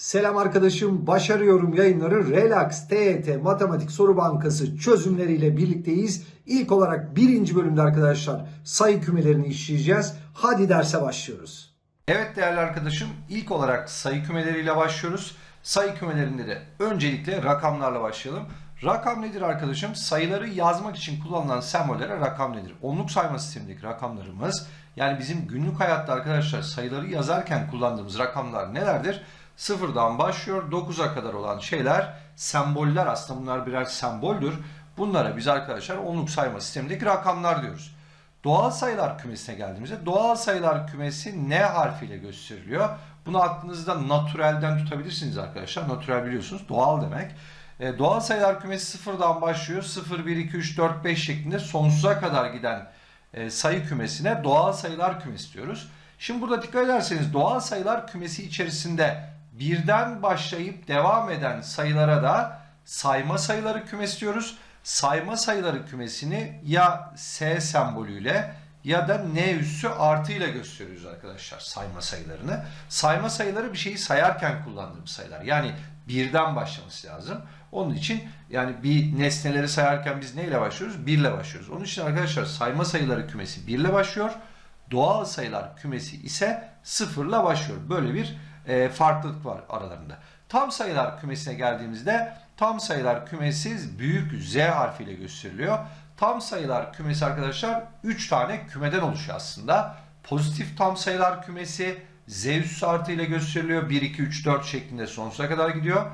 Selam arkadaşım, başarıyorum yayınları Relax TET Matematik Soru Bankası çözümleriyle birlikteyiz. İlk olarak birinci bölümde arkadaşlar sayı kümelerini işleyeceğiz. Hadi derse başlıyoruz. Evet değerli arkadaşım ilk olarak sayı kümeleriyle başlıyoruz. Sayı kümelerinde de öncelikle rakamlarla başlayalım. Rakam nedir arkadaşım? Sayıları yazmak için kullanılan sembollere rakam nedir? Onluk sayma sistemindeki rakamlarımız yani bizim günlük hayatta arkadaşlar sayıları yazarken kullandığımız rakamlar nelerdir? Sıfırdan başlıyor 9'a kadar olan şeyler semboller aslında bunlar birer semboldür. Bunlara biz arkadaşlar onluk sayma sistemindeki rakamlar diyoruz. Doğal sayılar kümesine geldiğimizde doğal sayılar kümesi N harfiyle gösteriliyor. Bunu aklınızda natürelden tutabilirsiniz arkadaşlar. Natürel biliyorsunuz doğal demek. E, doğal sayılar kümesi sıfırdan başlıyor. 0, 1, 2, 3, 4, 5 şeklinde sonsuza kadar giden e, sayı kümesine doğal sayılar kümesi diyoruz. Şimdi burada dikkat ederseniz doğal sayılar kümesi içerisinde birden başlayıp devam eden sayılara da sayma sayıları kümesi diyoruz. Sayma sayıları kümesini ya S sembolüyle ya da N üssü artıyla gösteriyoruz arkadaşlar sayma sayılarını. Sayma sayıları bir şeyi sayarken kullandığımız sayılar. Yani birden başlaması lazım. Onun için yani bir nesneleri sayarken biz neyle başlıyoruz? Birle başlıyoruz. Onun için arkadaşlar sayma sayıları kümesi birle başlıyor. Doğal sayılar kümesi ise sıfırla başlıyor. Böyle bir e, farklılık var aralarında. Tam sayılar kümesine geldiğimizde tam sayılar kümesi büyük Z harfiyle gösteriliyor. Tam sayılar kümesi arkadaşlar 3 tane kümeden oluşuyor aslında. Pozitif tam sayılar kümesi Z üssü artı ile gösteriliyor. 1, 2, 3, 4 şeklinde sonsuza kadar gidiyor.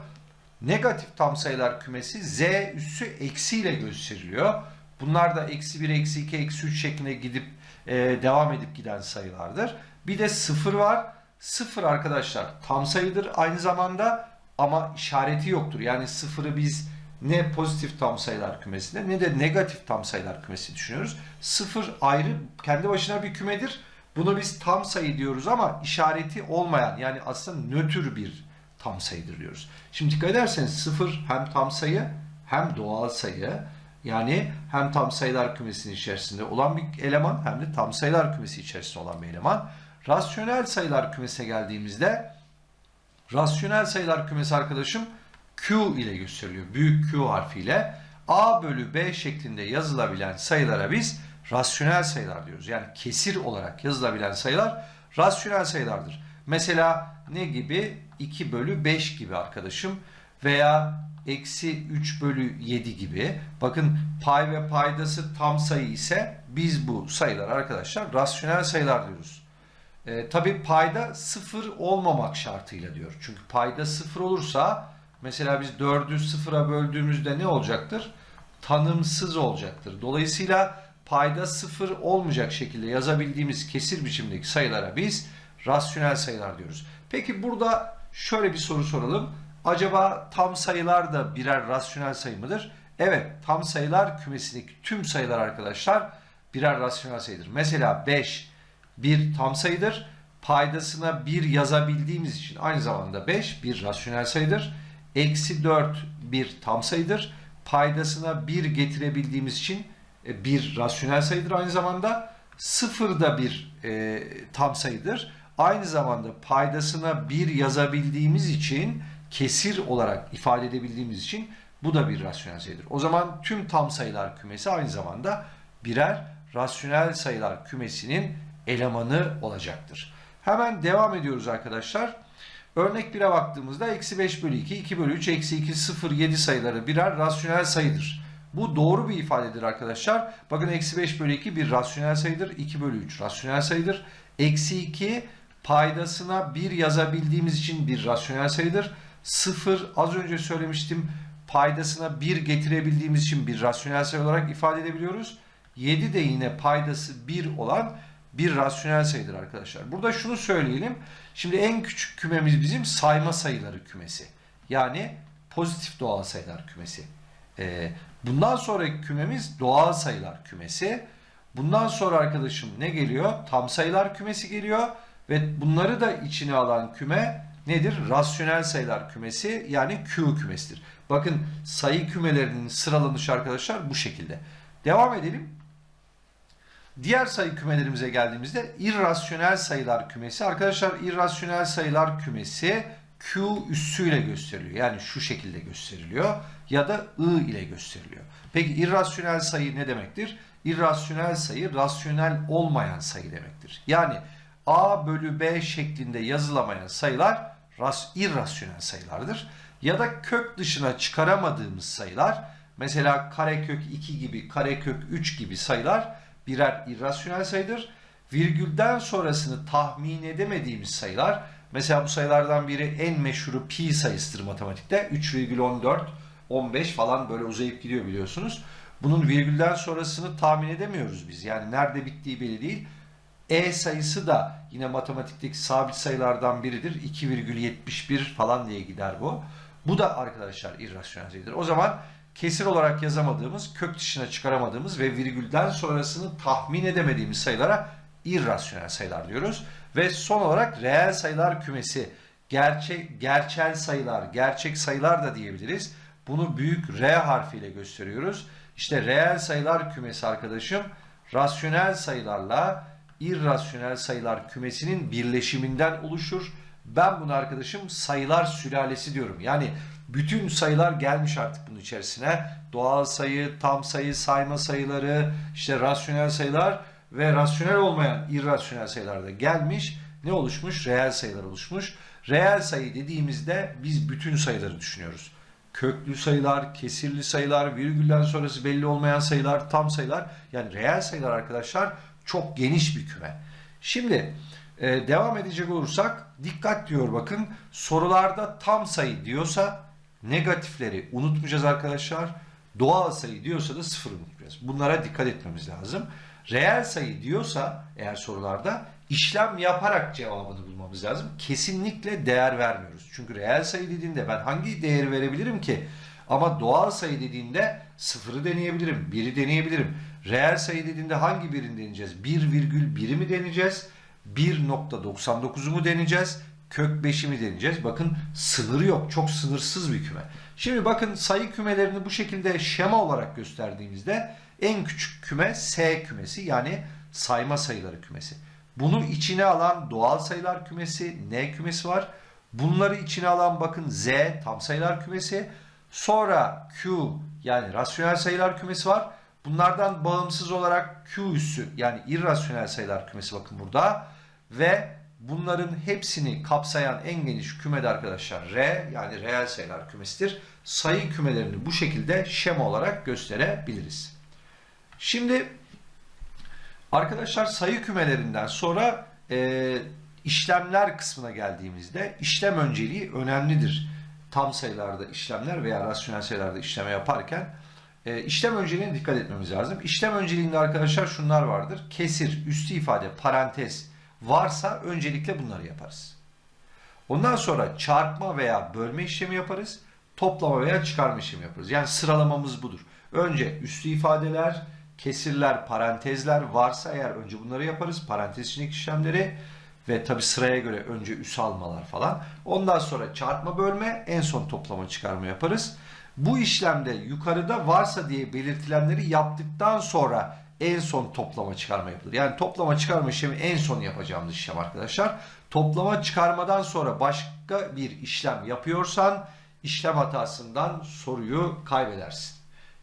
Negatif tam sayılar kümesi Z üssü eksi ile gösteriliyor. Bunlar da eksi 1, eksi 2, eksi 3 şeklinde gidip e, devam edip giden sayılardır. Bir de sıfır var. Sıfır arkadaşlar tam sayıdır aynı zamanda ama işareti yoktur. Yani sıfırı biz ne pozitif tam sayılar kümesinde ne de negatif tam sayılar kümesi düşünüyoruz. Sıfır ayrı kendi başına bir kümedir. Bunu biz tam sayı diyoruz ama işareti olmayan yani aslında nötr bir tam sayıdır diyoruz. Şimdi dikkat ederseniz sıfır hem tam sayı hem doğal sayı yani hem tam sayılar kümesinin içerisinde olan bir eleman hem de tam sayılar kümesi içerisinde olan bir eleman. Rasyonel sayılar kümesine geldiğimizde rasyonel sayılar kümesi arkadaşım Q ile gösteriliyor. Büyük Q harfiyle A bölü B şeklinde yazılabilen sayılara biz rasyonel sayılar diyoruz. Yani kesir olarak yazılabilen sayılar rasyonel sayılardır. Mesela ne gibi? 2 bölü 5 gibi arkadaşım veya eksi 3 bölü 7 gibi. Bakın pay ve paydası tam sayı ise biz bu sayılar arkadaşlar rasyonel sayılar diyoruz. E, Tabi payda sıfır olmamak şartıyla diyor. Çünkü payda sıfır olursa mesela biz 4'ü sıfıra böldüğümüzde ne olacaktır? Tanımsız olacaktır. Dolayısıyla payda sıfır olmayacak şekilde yazabildiğimiz kesir biçimdeki sayılara biz rasyonel sayılar diyoruz. Peki burada şöyle bir soru soralım. Acaba tam sayılar da birer rasyonel sayı mıdır? Evet, tam sayılar kümesindeki tüm sayılar arkadaşlar birer rasyonel sayıdır. Mesela 5 bir tam sayıdır. Paydasına 1 yazabildiğimiz için aynı zamanda 5 bir rasyonel sayıdır. Eksi 4 bir tam sayıdır. Paydasına 1 getirebildiğimiz için e, bir rasyonel sayıdır aynı zamanda. 0 da bir e, tam sayıdır. Aynı zamanda paydasına 1 yazabildiğimiz için kesir olarak ifade edebildiğimiz için bu da bir rasyonel sayıdır. O zaman tüm tam sayılar kümesi aynı zamanda birer rasyonel sayılar kümesinin elemanı olacaktır. Hemen devam ediyoruz arkadaşlar. Örnek 1'e baktığımızda eksi 5 bölü 2, 2 bölü 3, eksi 2, 0, 7 sayıları birer rasyonel sayıdır. Bu doğru bir ifadedir arkadaşlar. Bakın eksi 5 bölü 2 bir rasyonel sayıdır. 2 bölü 3 rasyonel sayıdır. Eksi 2 paydasına 1 yazabildiğimiz için bir rasyonel sayıdır. 0 az önce söylemiştim paydasına 1 getirebildiğimiz için bir rasyonel sayı olarak ifade edebiliyoruz. 7 de yine paydası 1 olan bir rasyonel sayıdır arkadaşlar. Burada şunu söyleyelim. Şimdi en küçük kümemiz bizim sayma sayıları kümesi. Yani pozitif doğal sayılar kümesi. Ee, bundan sonraki kümemiz doğal sayılar kümesi. Bundan sonra arkadaşım ne geliyor? Tam sayılar kümesi geliyor. Ve bunları da içine alan küme nedir? Rasyonel sayılar kümesi yani Q kümesidir. Bakın sayı kümelerinin sıralanışı arkadaşlar bu şekilde. Devam edelim. Diğer sayı kümelerimize geldiğimizde irrasyonel sayılar kümesi. Arkadaşlar irrasyonel sayılar kümesi Q üssüyle gösteriliyor. Yani şu şekilde gösteriliyor ya da I ile gösteriliyor. Peki irrasyonel sayı ne demektir? İrrasyonel sayı rasyonel olmayan sayı demektir. Yani A bölü B şeklinde yazılamayan sayılar ras, irrasyonel sayılardır. Ya da kök dışına çıkaramadığımız sayılar mesela karekök 2 gibi karekök 3 gibi sayılar birer irrasyonel sayıdır. Virgülden sonrasını tahmin edemediğimiz sayılar mesela bu sayılardan biri en meşhuru pi sayısıdır matematikte 3,14 15 falan böyle uzayıp gidiyor biliyorsunuz. Bunun virgülden sonrasını tahmin edemiyoruz biz. Yani nerede bittiği belli değil. E sayısı da yine matematikteki sabit sayılardan biridir. 2,71 falan diye gider bu. Bu da arkadaşlar irrasyonel sayıdır. O zaman kesir olarak yazamadığımız, kök dışına çıkaramadığımız ve virgülden sonrasını tahmin edemediğimiz sayılara irrasyonel sayılar diyoruz. Ve son olarak reel sayılar kümesi, gerçek gerçel sayılar, gerçek sayılar da diyebiliriz. Bunu büyük R harfiyle gösteriyoruz. İşte reel sayılar kümesi arkadaşım rasyonel sayılarla irrasyonel sayılar kümesinin birleşiminden oluşur. Ben bunu arkadaşım sayılar sülalesi diyorum. Yani bütün sayılar gelmiş artık bunun içerisine. Doğal sayı, tam sayı, sayma sayıları, işte rasyonel sayılar ve rasyonel olmayan irrasyonel sayılar da gelmiş. Ne oluşmuş? Reel sayılar oluşmuş. Reel sayı dediğimizde biz bütün sayıları düşünüyoruz. Köklü sayılar, kesirli sayılar, virgülden sonrası belli olmayan sayılar, tam sayılar. Yani reel sayılar arkadaşlar çok geniş bir küme. Şimdi e, devam edecek olursak dikkat diyor bakın sorularda tam sayı diyorsa negatifleri unutmayacağız arkadaşlar. Doğal sayı diyorsa da sıfır unutmayacağız. Bunlara dikkat etmemiz lazım. Reel sayı diyorsa eğer sorularda işlem yaparak cevabını bulmamız lazım. Kesinlikle değer vermiyoruz. Çünkü reel sayı dediğinde ben hangi değeri verebilirim ki? Ama doğal sayı dediğinde sıfırı deneyebilirim, biri deneyebilirim. Reel sayı dediğinde hangi birini deneyeceğiz? 1,1'i mi deneyeceğiz? 1.99'u mu deneyeceğiz? Kök 5'i mi deneyeceğiz? Bakın sınırı yok. Çok sınırsız bir küme. Şimdi bakın sayı kümelerini bu şekilde şema olarak gösterdiğimizde en küçük küme S kümesi yani sayma sayıları kümesi. Bunu içine alan doğal sayılar kümesi, N kümesi var. Bunları içine alan bakın Z tam sayılar kümesi. Sonra Q yani rasyonel sayılar kümesi var. Bunlardan bağımsız olarak Q üssü yani irrasyonel sayılar kümesi bakın burada. Ve bunların hepsini kapsayan en geniş kümede arkadaşlar R yani reel sayılar kümesidir. Sayı kümelerini bu şekilde şema olarak gösterebiliriz. Şimdi arkadaşlar sayı kümelerinden sonra e, işlemler kısmına geldiğimizde işlem önceliği önemlidir. Tam sayılarda işlemler veya rasyonel sayılarda işleme yaparken e, işlem önceliğine dikkat etmemiz lazım. İşlem önceliğinde arkadaşlar şunlar vardır. Kesir, üstü ifade, parantez varsa öncelikle bunları yaparız. Ondan sonra çarpma veya bölme işlemi yaparız. Toplama veya çıkarma işlemi yaparız. Yani sıralamamız budur. Önce üstü ifadeler, kesirler, parantezler varsa eğer önce bunları yaparız. Parantez içindeki işlemleri ve tabi sıraya göre önce üs almalar falan. Ondan sonra çarpma bölme, en son toplama çıkarma yaparız. Bu işlemde yukarıda varsa diye belirtilenleri yaptıktan sonra en son toplama çıkarma yapılır. Yani toplama çıkarma işlemi en son yapacağımız işlem arkadaşlar. Toplama çıkarmadan sonra başka bir işlem yapıyorsan işlem hatasından soruyu kaybedersin.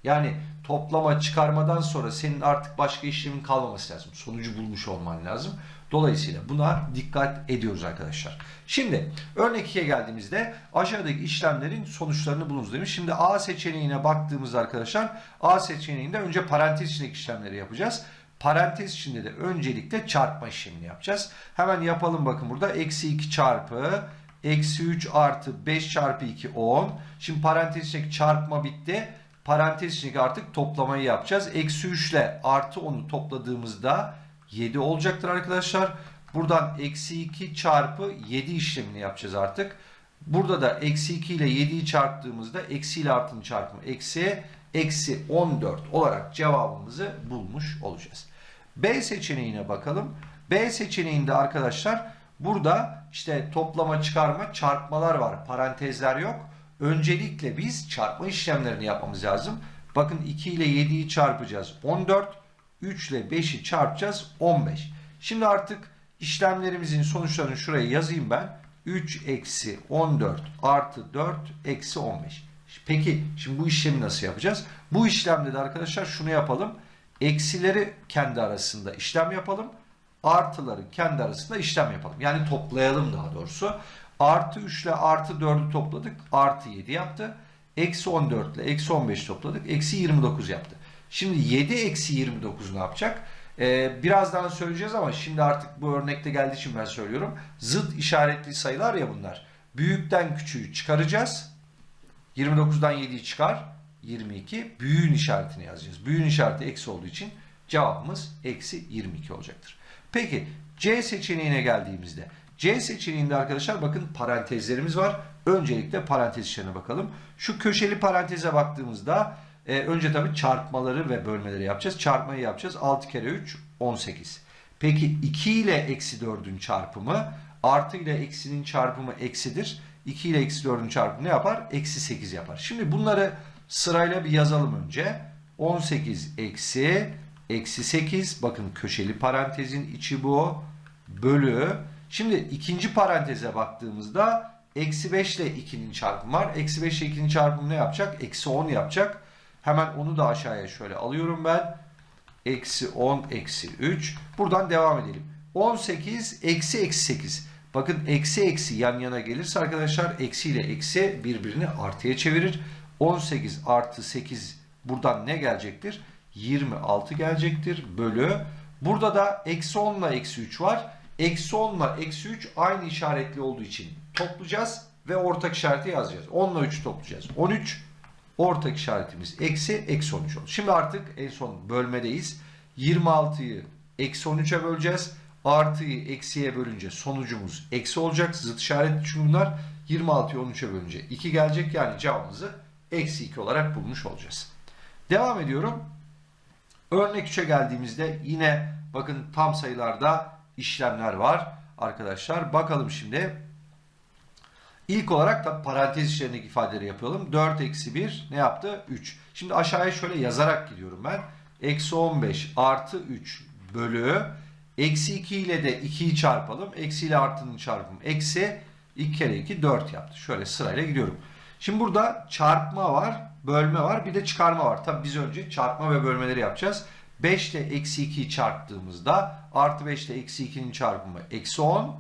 Yani toplama çıkarmadan sonra senin artık başka işlemin kalmaması lazım. Sonucu bulmuş olman lazım. Dolayısıyla buna dikkat ediyoruz arkadaşlar. Şimdi örnek 2'ye geldiğimizde aşağıdaki işlemlerin sonuçlarını bulunuz demiş. Şimdi A seçeneğine baktığımızda arkadaşlar A seçeneğinde önce parantez içindeki işlemleri yapacağız. Parantez içinde de öncelikle çarpma işlemini yapacağız. Hemen yapalım bakın burada. Eksi 2 çarpı eksi 3 artı 5 çarpı 2 10. Şimdi parantez içindeki çarpma bitti. Parantez içindeki artık toplamayı yapacağız. Eksi 3 ile artı 10'u topladığımızda 7 olacaktır arkadaşlar. Buradan eksi 2 çarpı 7 işlemini yapacağız artık. Burada da eksi 2 ile 7'yi çarptığımızda eksi ile artının çarpımı eksi eksi 14 olarak cevabımızı bulmuş olacağız. B seçeneğine bakalım. B seçeneğinde arkadaşlar burada işte toplama çıkarma çarpmalar var. Parantezler yok. Öncelikle biz çarpma işlemlerini yapmamız lazım. Bakın 2 ile 7'yi çarpacağız. 14. 3 ile 5'i çarpacağız 15. Şimdi artık işlemlerimizin sonuçlarını şuraya yazayım ben. 3 eksi 14 artı 4 eksi 15. Peki şimdi bu işlemi nasıl yapacağız? Bu işlemde de arkadaşlar şunu yapalım. Eksileri kendi arasında işlem yapalım. Artıları kendi arasında işlem yapalım. Yani toplayalım daha doğrusu. Artı 3 ile artı 4'ü topladık. Artı 7 yaptı. Eksi 14 ile eksi 15 topladık. Eksi 29 yaptı. Şimdi 7 eksi 29 ne yapacak? Ee, birazdan söyleyeceğiz ama şimdi artık bu örnekte geldiği için ben söylüyorum. Zıt işaretli sayılar ya bunlar. Büyükten küçüğü çıkaracağız. 29'dan 7'yi çıkar. 22. Büyüğün işaretini yazacağız. Büyüğün işareti eksi olduğu için cevabımız eksi 22 olacaktır. Peki C seçeneğine geldiğimizde C seçeneğinde arkadaşlar bakın parantezlerimiz var. Öncelikle parantez işlerine bakalım. Şu köşeli paranteze baktığımızda e, önce tabii çarpmaları ve bölmeleri yapacağız. Çarpmayı yapacağız. 6 kere 3 18. Peki 2 ile eksi 4'ün çarpımı artı ile eksinin çarpımı eksidir. 2 ile eksi 4'ün çarpımı ne yapar? Eksi 8 yapar. Şimdi bunları sırayla bir yazalım önce. 18 eksi eksi 8 bakın köşeli parantezin içi bu bölü. Şimdi ikinci paranteze baktığımızda eksi 5 ile 2'nin çarpımı var. Eksi 5 ile 2'nin çarpımı ne yapacak? Eksi 10 yapacak. Hemen onu da aşağıya şöyle alıyorum ben. Eksi 10 eksi 3. Buradan devam edelim. 18 eksi eksi 8. Bakın eksi eksi yan yana gelirse arkadaşlar eksi ile eksi birbirini artıya çevirir. 18 artı 8 buradan ne gelecektir? 26 gelecektir bölü. Burada da eksi 10 ile eksi 3 var. Eksi 10 ile eksi 3 aynı işaretli olduğu için toplayacağız ve ortak işareti yazacağız. 10 ile 3'ü toplayacağız. 13 ortak işaretimiz eksi eksi 13 oldu. Şimdi artık en son bölmedeyiz. 26'yı eksi 13'e böleceğiz. Artıyı eksiye bölünce sonucumuz eksi olacak. Zıt işaretli çünkü bunlar. 26'yı 13'e bölünce 2 gelecek. Yani cevabımızı eksi 2 olarak bulmuş olacağız. Devam ediyorum. Örnek 3'e geldiğimizde yine bakın tam sayılarda işlemler var arkadaşlar. Bakalım şimdi. İlk olarak da parantez içlerindeki ifadeleri yapalım. 4 eksi 1 ne yaptı? 3. Şimdi aşağıya şöyle yazarak gidiyorum ben. Eksi 15 artı 3 bölü. Eksi 2 ile de 2'yi çarpalım. Eksi ile artının çarpımı. Eksi 2 kere 2 4 yaptı. Şöyle sırayla gidiyorum. Şimdi burada çarpma var, bölme var, bir de çıkarma var. Tabi biz önce çarpma ve bölmeleri yapacağız. 5 ile eksi 2'yi çarptığımızda artı 5 ile eksi 2'nin çarpımı eksi 10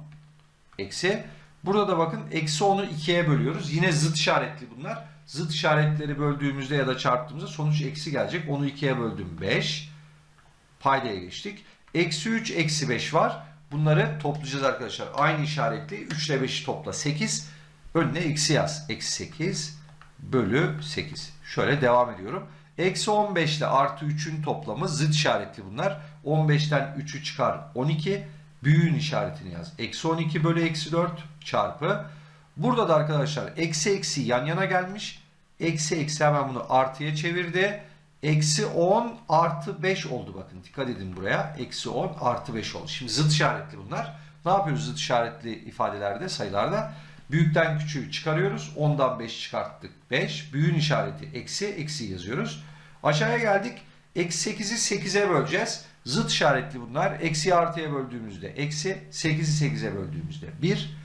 eksi. Burada da bakın eksi 10'u 2'ye bölüyoruz. Yine zıt işaretli bunlar. Zıt işaretleri böldüğümüzde ya da çarptığımızda sonuç eksi gelecek. Onu 2'ye böldüm 5. Paydaya geçtik. Eksi 3 eksi 5 var. Bunları toplayacağız arkadaşlar. Aynı işaretli 3 ile 5'i topla 8. Önüne eksi yaz. Eksi 8 bölü 8. Şöyle devam ediyorum. Eksi 15 ile artı 3'ün toplamı zıt işaretli bunlar. 15'ten 3'ü çıkar 12. Büyüğün işaretini yaz. Eksi 12 bölü eksi 4 çarpı. Burada da arkadaşlar eksi eksi yan yana gelmiş. Eksi eksi hemen bunu artıya çevirdi. Eksi 10 artı 5 oldu bakın. Dikkat edin buraya. Eksi 10 artı 5 oldu. Şimdi zıt işaretli bunlar. Ne yapıyoruz zıt işaretli ifadelerde, sayılarda? Büyükten küçüğü çıkarıyoruz. 10'dan 5 çıkarttık. 5. Büyüğün işareti eksi. Eksi yazıyoruz. Aşağıya geldik. Eksi 8'i 8'e böleceğiz. Zıt işaretli bunlar. Eksi artıya böldüğümüzde eksi. 8'i 8'e böldüğümüzde 1.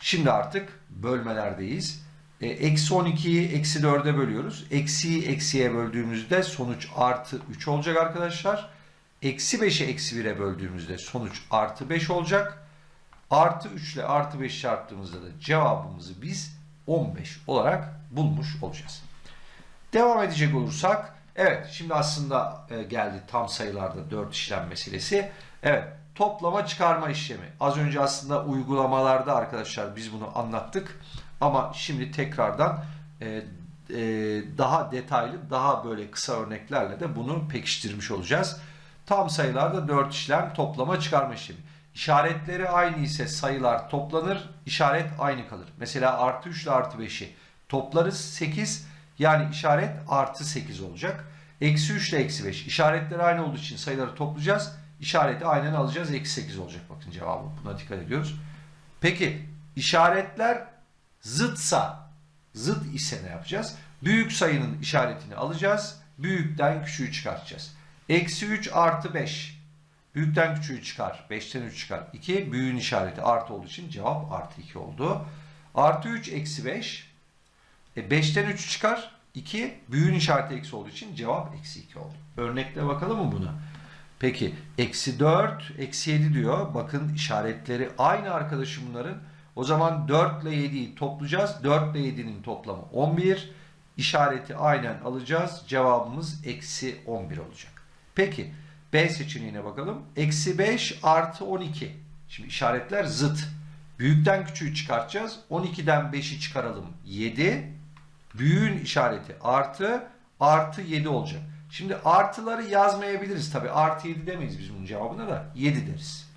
Şimdi artık bölmelerdeyiz. E, eksi 12'yi eksi 4'e bölüyoruz. Eksiyi eksiye böldüğümüzde sonuç artı 3 olacak arkadaşlar. Eksi 5'i eksi 1'e böldüğümüzde sonuç artı 5 olacak. Artı 3 ile artı 5 çarptığımızda da cevabımızı biz 15 olarak bulmuş olacağız. Devam edecek olursak, evet şimdi aslında e, geldi tam sayılarda 4 işlem meselesi. Evet, toplama çıkarma işlemi. Az önce aslında uygulamalarda arkadaşlar biz bunu anlattık. Ama şimdi tekrardan e, e, daha detaylı, daha böyle kısa örneklerle de bunu pekiştirmiş olacağız. Tam sayılarda 4 işlem toplama çıkarma işlemi. İşaretleri aynı ise sayılar toplanır, işaret aynı kalır. Mesela artı 3 ile artı 5'i toplarız 8 yani işaret artı 8 olacak. Eksi 3 ile eksi 5 işaretleri aynı olduğu için sayıları toplayacağız. İşareti aynen alacağız eksi 8 olacak bakın cevabı buna dikkat ediyoruz. Peki işaretler zıtsa zıt ise ne yapacağız? Büyük sayının işaretini alacağız. Büyükten küçüğü çıkartacağız. Eksi 3 artı 5. Büyükten küçüğü çıkar. 5'ten 3 çıkar. 2. Büyüğün işareti artı olduğu için cevap artı 2 oldu. Artı 3 eksi 5. E 5'ten 3 çıkar. 2. Büyüğün işareti eksi olduğu için cevap eksi 2 oldu. Örnekle bakalım mı buna? Peki eksi 4, eksi 7 diyor. Bakın işaretleri aynı arkadaşım bunların. O zaman 4 ile 7'yi toplayacağız. 4 ile 7'nin toplamı 11. İşareti aynen alacağız. Cevabımız eksi 11 olacak. Peki B seçeneğine bakalım. Eksi 5 artı 12. Şimdi işaretler zıt. Büyükten küçüğü çıkartacağız. 12'den 5'i çıkaralım. 7. Büyüğün işareti artı. Artı 7 olacak. Şimdi artıları yazmayabiliriz tabi. Artı 7 demeyiz biz bunun cevabına da. 7 deriz.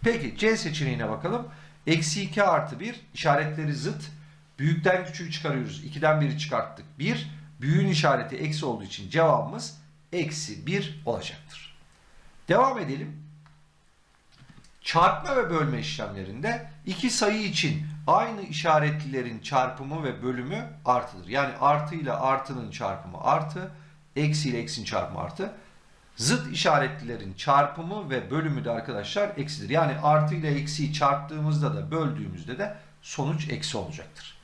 Peki C seçeneğine bakalım. Eksi 2 artı 1 işaretleri zıt. Büyükten küçüğü çıkarıyoruz. 2'den 1'i çıkarttık. 1. Büyüğün işareti eksi olduğu için cevabımız eksi 1 olacaktır. Devam edelim. Çarpma ve bölme işlemlerinde iki sayı için aynı işaretlilerin çarpımı ve bölümü artıdır. Yani artı ile artının çarpımı artı, eksi ile eksinin çarpımı artı. Zıt işaretlilerin çarpımı ve bölümü de arkadaşlar eksidir. Yani artı ile eksiyi çarptığımızda da böldüğümüzde de sonuç eksi olacaktır.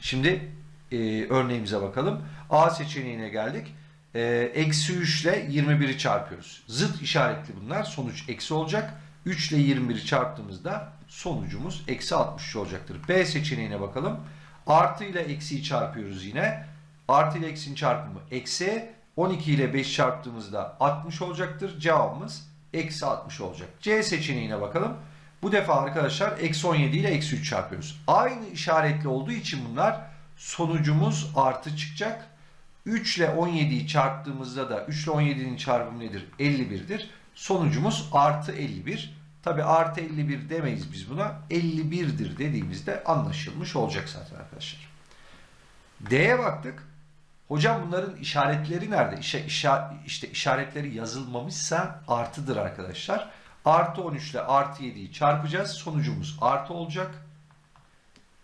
Şimdi e, örneğimize bakalım. A seçeneğine geldik. E, eksi 3 ile 21'i çarpıyoruz. Zıt işaretli bunlar. Sonuç eksi olacak. 3 ile 21'i çarptığımızda sonucumuz eksi 63 olacaktır. B seçeneğine bakalım. Artı ile eksiyi çarpıyoruz yine. Artı ile eksinin çarpımı eksi. 12 ile 5 çarptığımızda 60 olacaktır. Cevabımız eksi 60 olacak. C seçeneğine bakalım. Bu defa arkadaşlar eksi 17 ile eksi 3 çarpıyoruz. Aynı işaretli olduğu için bunlar sonucumuz artı çıkacak. 3 ile 17'yi çarptığımızda da 3 ile 17'nin çarpımı nedir? 51'dir. Sonucumuz artı 51. Tabi artı 51 demeyiz biz buna. 51'dir dediğimizde anlaşılmış olacak zaten arkadaşlar. D'ye baktık. Hocam bunların işaretleri nerede? İşe, işa, işte işaretleri yazılmamışsa artıdır arkadaşlar. Artı 13 ile artı 7'yi çarpacağız. Sonucumuz artı olacak.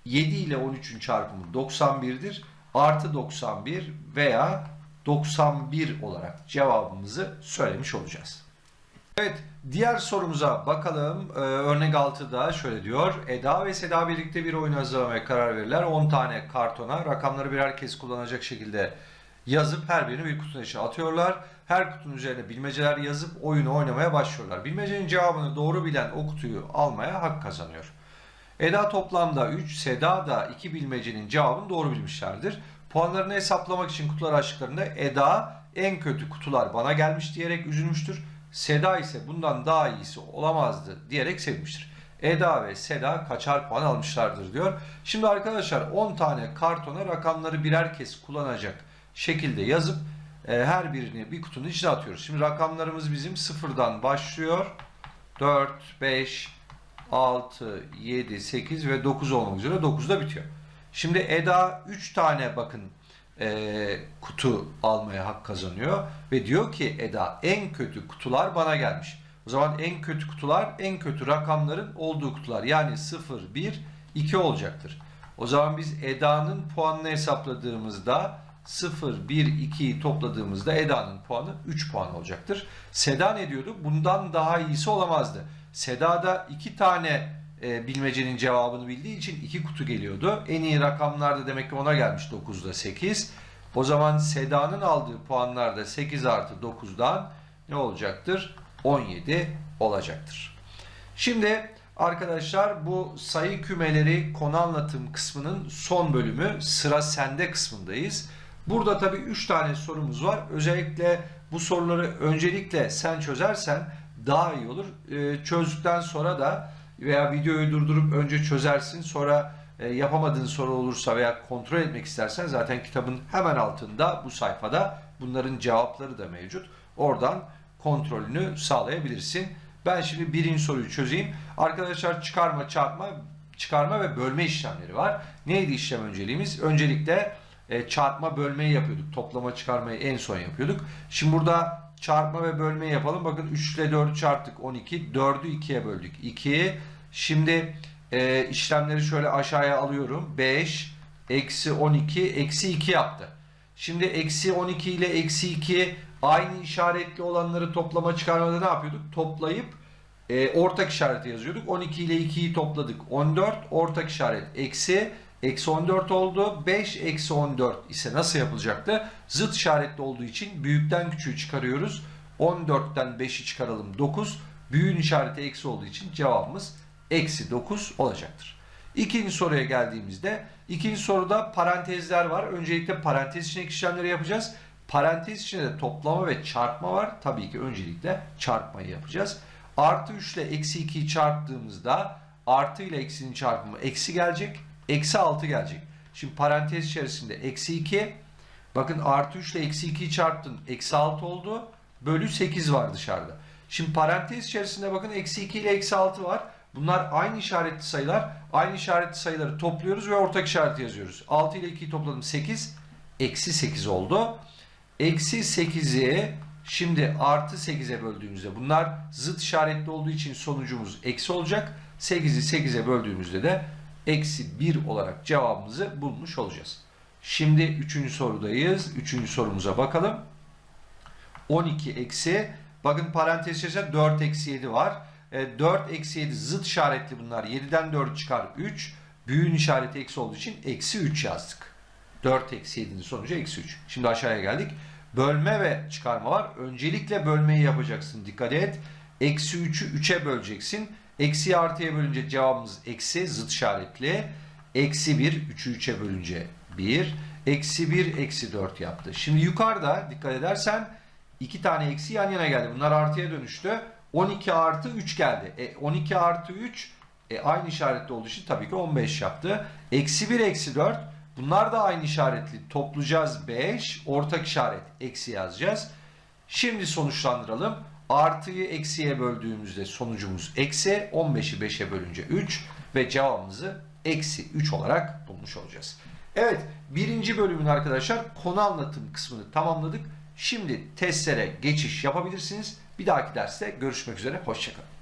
7 ile 13'ün çarpımı 91'dir. Artı 91 veya 91 olarak cevabımızı söylemiş olacağız. Evet, diğer sorumuza bakalım. Ee, örnek 6'da şöyle diyor. Eda ve Seda birlikte bir oyun hazırlamaya karar verirler. 10 tane kartona rakamları birer kez kullanacak şekilde yazıp her birini bir kutunun içine atıyorlar. Her kutunun üzerine bilmeceler yazıp oyunu oynamaya başlıyorlar. Bilmecenin cevabını doğru bilen o kutuyu almaya hak kazanıyor. Eda toplamda 3, Seda da 2 bilmecenin cevabını doğru bilmişlerdir. Puanlarını hesaplamak için kutular açtıklarında Eda en kötü kutular bana gelmiş diyerek üzülmüştür. Seda ise bundan daha iyisi olamazdı diyerek sevinmiştir. Eda ve Seda kaçar puan almışlardır diyor. Şimdi arkadaşlar 10 tane kartona rakamları birer kez kullanacak şekilde yazıp e, her birini bir kutunun içine atıyoruz. Şimdi rakamlarımız bizim sıfırdan başlıyor. 4, 5, 6, 7, 8 ve 9 olmak üzere 9'da bitiyor. Şimdi Eda 3 tane bakın e, kutu almaya hak kazanıyor ve diyor ki Eda en kötü kutular bana gelmiş. O zaman en kötü kutular en kötü rakamların olduğu kutular yani 0, 1, 2 olacaktır. O zaman biz Eda'nın puanını hesapladığımızda 0, 1, 2'yi topladığımızda Eda'nın puanı 3 puan olacaktır. Seda ne diyordu? Bundan daha iyisi olamazdı. Seda'da 2 tane e, bilmecenin cevabını bildiği için 2 kutu geliyordu. En iyi rakamlar da demek ki ona gelmiş 9'da 8. O zaman Seda'nın aldığı puanlar da 8 artı 9'dan ne olacaktır? 17 olacaktır. Şimdi arkadaşlar bu sayı kümeleri konu anlatım kısmının son bölümü sıra sende kısmındayız. Burada tabii 3 tane sorumuz var. Özellikle bu soruları öncelikle sen çözersen daha iyi olur. Ee, çözdükten sonra da veya videoyu durdurup önce çözersin sonra e, yapamadığın soru olursa veya kontrol etmek istersen zaten kitabın hemen altında bu sayfada bunların cevapları da mevcut. Oradan kontrolünü sağlayabilirsin. Ben şimdi birinci soruyu çözeyim. Arkadaşlar çıkarma, çarpma, çıkarma ve bölme işlemleri var. Neydi işlem önceliğimiz? Öncelikle e, çarpma bölmeyi yapıyorduk. Toplama çıkarmayı en son yapıyorduk. Şimdi burada çarpma ve bölmeyi yapalım. Bakın 3 ile 4'ü çarptık 12. 4'ü 2'ye böldük 2. Şimdi e, işlemleri şöyle aşağıya alıyorum. 5 eksi 12 eksi 2 yaptı. Şimdi eksi 12 ile eksi 2 aynı işaretli olanları toplama çıkarmada ne yapıyorduk? Toplayıp e, ortak işareti yazıyorduk. 12 ile 2'yi topladık. 14 ortak işaret eksi. Eksi 14 oldu. 5 eksi 14 ise nasıl yapılacaktı? Zıt işaretli olduğu için büyükten küçüğü çıkarıyoruz. 14'ten 5'i çıkaralım 9. Büyüğün işareti eksi olduğu için cevabımız eksi 9 olacaktır. İkinci soruya geldiğimizde ikinci soruda parantezler var. Öncelikle parantez içindeki işlemleri yapacağız. Parantez içinde de toplama ve çarpma var. Tabii ki öncelikle çarpmayı yapacağız. Artı 3 ile eksi 2'yi çarptığımızda artı ile eksinin çarpımı eksi gelecek. Eksi 6 gelecek. Şimdi parantez içerisinde eksi 2 bakın artı 3 ile eksi 2'yi çarptın. Eksi 6 oldu. Bölü 8 var dışarıda. Şimdi parantez içerisinde bakın eksi 2 ile eksi 6 var. Bunlar aynı işaretli sayılar. Aynı işaretli sayıları topluyoruz ve ortak işareti yazıyoruz. 6 ile 2'yi topladım 8. Eksi 8 oldu. Eksi 8'i şimdi artı 8'e böldüğümüzde bunlar zıt işaretli olduğu için sonucumuz eksi olacak. 8'i 8'e böldüğümüzde de eksi 1 olarak cevabımızı bulmuş olacağız. Şimdi 3. sorudayız. 3. sorumuza bakalım. 12 eksi bakın parantez içerisinde 4 eksi 7 var. E, 4 eksi 7 zıt işaretli bunlar. 7'den 4 çıkar 3. Büyüğün işareti eksi olduğu için eksi 3 yazdık. 4 eksi 7'nin sonucu eksi 3. Şimdi aşağıya geldik. Bölme ve çıkarma var. Öncelikle bölmeyi yapacaksın. Dikkat et. Eksi 3'ü 3'e böleceksin. Eksi artıya bölünce cevabımız eksi zıt işaretli. Eksi 1 3'ü 3'e bölünce 1. Eksi 1 eksi 4 yaptı. Şimdi yukarıda dikkat edersen iki tane eksi yan yana geldi. Bunlar artıya dönüştü. 12 artı 3 geldi. E, 12 artı 3 e, aynı işaretli olduğu için tabii ki 15 yaptı. Eksi 1 eksi 4 bunlar da aynı işaretli. Toplayacağız 5. Ortak işaret eksi yazacağız. Şimdi sonuçlandıralım. Artıyı eksiye böldüğümüzde sonucumuz eksi. 15'i 5'e bölünce 3 ve cevabımızı eksi 3 olarak bulmuş olacağız. Evet birinci bölümün arkadaşlar konu anlatım kısmını tamamladık. Şimdi testlere geçiş yapabilirsiniz. Bir dahaki derste görüşmek üzere. Hoşçakalın.